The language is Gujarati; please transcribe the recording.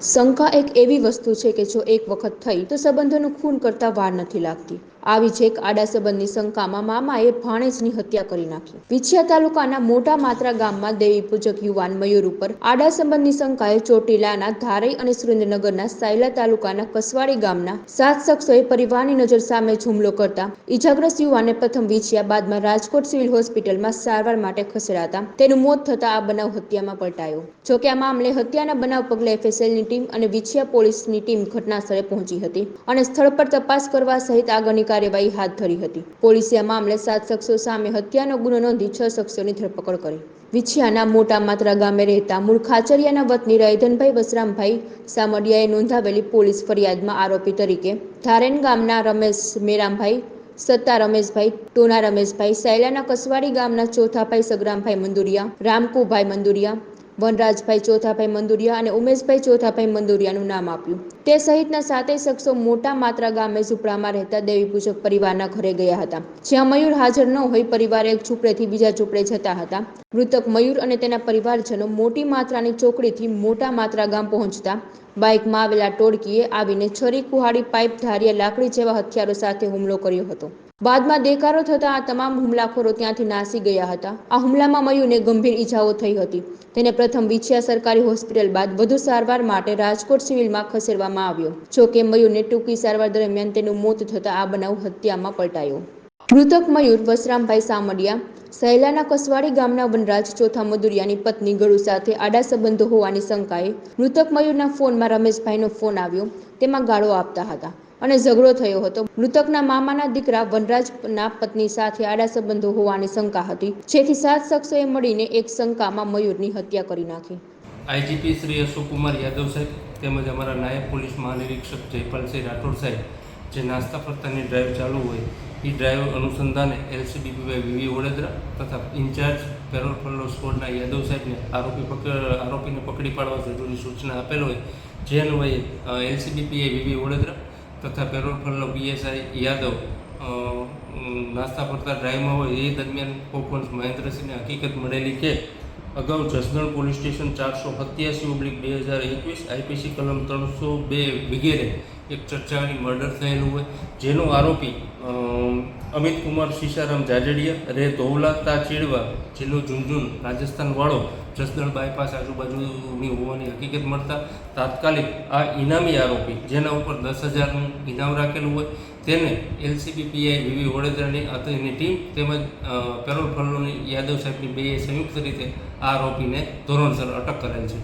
શંકા એક એવી વસ્તુ છે કે જો એક વખત થઈ, તો સંબંધોનું ખૂન કરતાં વાર નથી લાગતી. આવી જ એક આડા સંબંધની શંકામાં મામાએ ભાણેજની હત્યા કરી નાખી. વિછિયા તાલુકાના મોટા માત્રા ગામમાં દેવી પૂજક યુવાન મયુર ઉપર આડા સંબંધની શંકાએ ચોટીલાના ધારઈ અને સુરેન્દ્રનગરના સાયલા તાલુકાના કસવાડી ગામના સાત શખ્સોએ પરિવારની નજર સામે હુમલો કરતા ઇજાગ્રસ્ત યુવાનને પ્રથમ વિછિયા બાદમાં રાજકોટ સિવિલ હોસ્પિટલમાં સારવાર માટે ખસેડાતા તેનું મોત થતા આ બનાવ હત્યામાં પલટાયો. જોકે આ મામલે હત્યાના બનાવ પગલે એફએસએલની ટીમ અને વિછિયા પોલીસની ટીમ ઘટના સ્થળે પહોંચી હતી અને સ્થળ પર તપાસ કરવા સહિત આગળની કાર્યવાહી હાથ ધરી હતી. પોલીસે આ મામલે સાત શખ્સો સામે હત્યાનો ગુનો નોંધી છ શખ્સોની ધરપકડ કરી. વિછિયાના મોટા માત્રા ગામે રહેતા મૂળ ખાચરિયાના વતની રૈધનભાઈ વસરામભાઈ સામડિયાએ નોંધાવેલી પોલીસ ફરિયાદમાં આરોપી તરીકે ધારેન ગામના રમેશ મેરામભાઈ, સત્તા રમેશભાઈ, ટોના રમેશભાઈ, સાયલાના કસવાડી ગામના ચોથાભાઈ સગરામભાઈ મંદુરિયા, રામકુભાઈ મંદુરિયા વનરાજભાઈ ચોથાભાઈ મંદુરિયા અને ઉમેશભાઈ ચોથાભાઈ મંદુરિયાનું નામ આપ્યું. તે સહિતના સાતેય શખ્સો મોટા માત્રા ગામે ઝૂંપડામાં રહેતા દેવી પૂજક પરિવારના ઘરે ગયા હતા. જ્યાં મયુર હાજર ન હોય પરિવારે એક ઝૂંપડેથી બીજા ઝૂંપડે જતા હતા. મૃતક મયુર અને તેના પરિવારજનો મોટી માત્રાની ચોકડીથી મોટા માત્રા ગામ પહોંચતા બાઇકમાં આવેલા ટોળકીએ આવીને છરી, કુહાડી, પાઇપ ધારીએ લાકડી જેવા હથિયારો સાથે હુમલો કર્યો હતો. બાદમાં દેકારો થતા આ તમામ હુમલાખોરો ત્યાંથી નાસી ગયા હતા. આ હુમલામાં મયુરને ગંભીર ઈજાઓ થઈ હતી. તેને પ્રથમ વિછિયા સરકારી હોસ્પિટલ બાદ વધુ સારવાર માટે રાજકોટ સિવિલમાં ખસેડવામાં આવ્યો, જો કે મયુને ટૂંકી સારવાર દરમિયાન તેનું મોત થતાં આ બનાવ હત્યામાં પલટાયો. મૃતક મયુર વસરામભાઈ સામડિયા, સહેલાના કસવાડી ગામના વનરાજ ચોથા મધુરિયાની પત્ની ગળુ સાથે આડા સંબંધો હોવાની શંકાએ મૃતક મયુરના ફોનમાં રમેશભાઈનો ફોન આવ્યો. તેમાં ગાળો આપતા હતા. અને ઝઘડો થયો હતો. મૃતકના મામાના દીકરા વનરાજના પત્ની સાથે આડા સંબંધો હોવાની શંકા હતી. જેથી સાત શખ્સોએ મળીને એક શંકામાં મયુરની હત્યા કરી નાખી. આઈજીપી શ્રી અશોકકુમાર યાદવ સાહેબ તેમજ અમારા નાયબ પોલીસ મહાનિરીક્ષક જયપાલસિંહ રાઠોડ સાહેબ, જે નાસ્તા ફરતાની ડ્રાઈવ ચાલુ હોય એ ડ્રાઈવ અનુસંધાને એલસીબીપીવાય વીવી વડોદરા તથા ઇન્ચાર્જ પેરોલ પલ્લો સ્કોડના યાદવ સાહેબને આરોપી પકડ, આરોપીને પકડી પાડવા જરૂરી સૂચના આપેલ હોય. જે અન્વયે એલસીબીપીએ વીવી વડોદરા તથા પેરોલ ફલ્લો પીએસઆઈ યાદવ નાસ્તા ફરતા ડ્રાઈવમાં હોય એ દરમિયાન પોપન્સ મહેન્દ્રસિંહને હકીકત મળેલી કે અગાઉ જસદણ પોલીસ સ્ટેશન ચારસો સત્યાસી ઓબ્લિક બે હજાર એકવીસ આઈપીસી કલમ ત્રણસો બે વગેરે એક ચર્ચાની મર્ડર થયેલું હોય. જેનો આરોપી અમિત કુમાર સીસારામ જાજડિયા, રે ધોવલા તા ચેડવા, જિલ્લો ઝુંઝુન, રાજસ્થાન વાળો જસદણ બાયપાસ આજુબાજુની હોવાની હકીકત મળતા તાત્કાલિક આ ઇનામી આરોપી, જેના ઉપર દસ હજારનું ઇનામ રાખેલું હોય, તેને એલસીબી પીઆઈ વીવી વડોદરાની અત્રેની ટીમ તેમજ પેરોલ ફલ્લોની યાદવ સાહેબની બે સંયુક્ત રીતે આ આરોપીને ધોરણસર અટક કરેલ છે.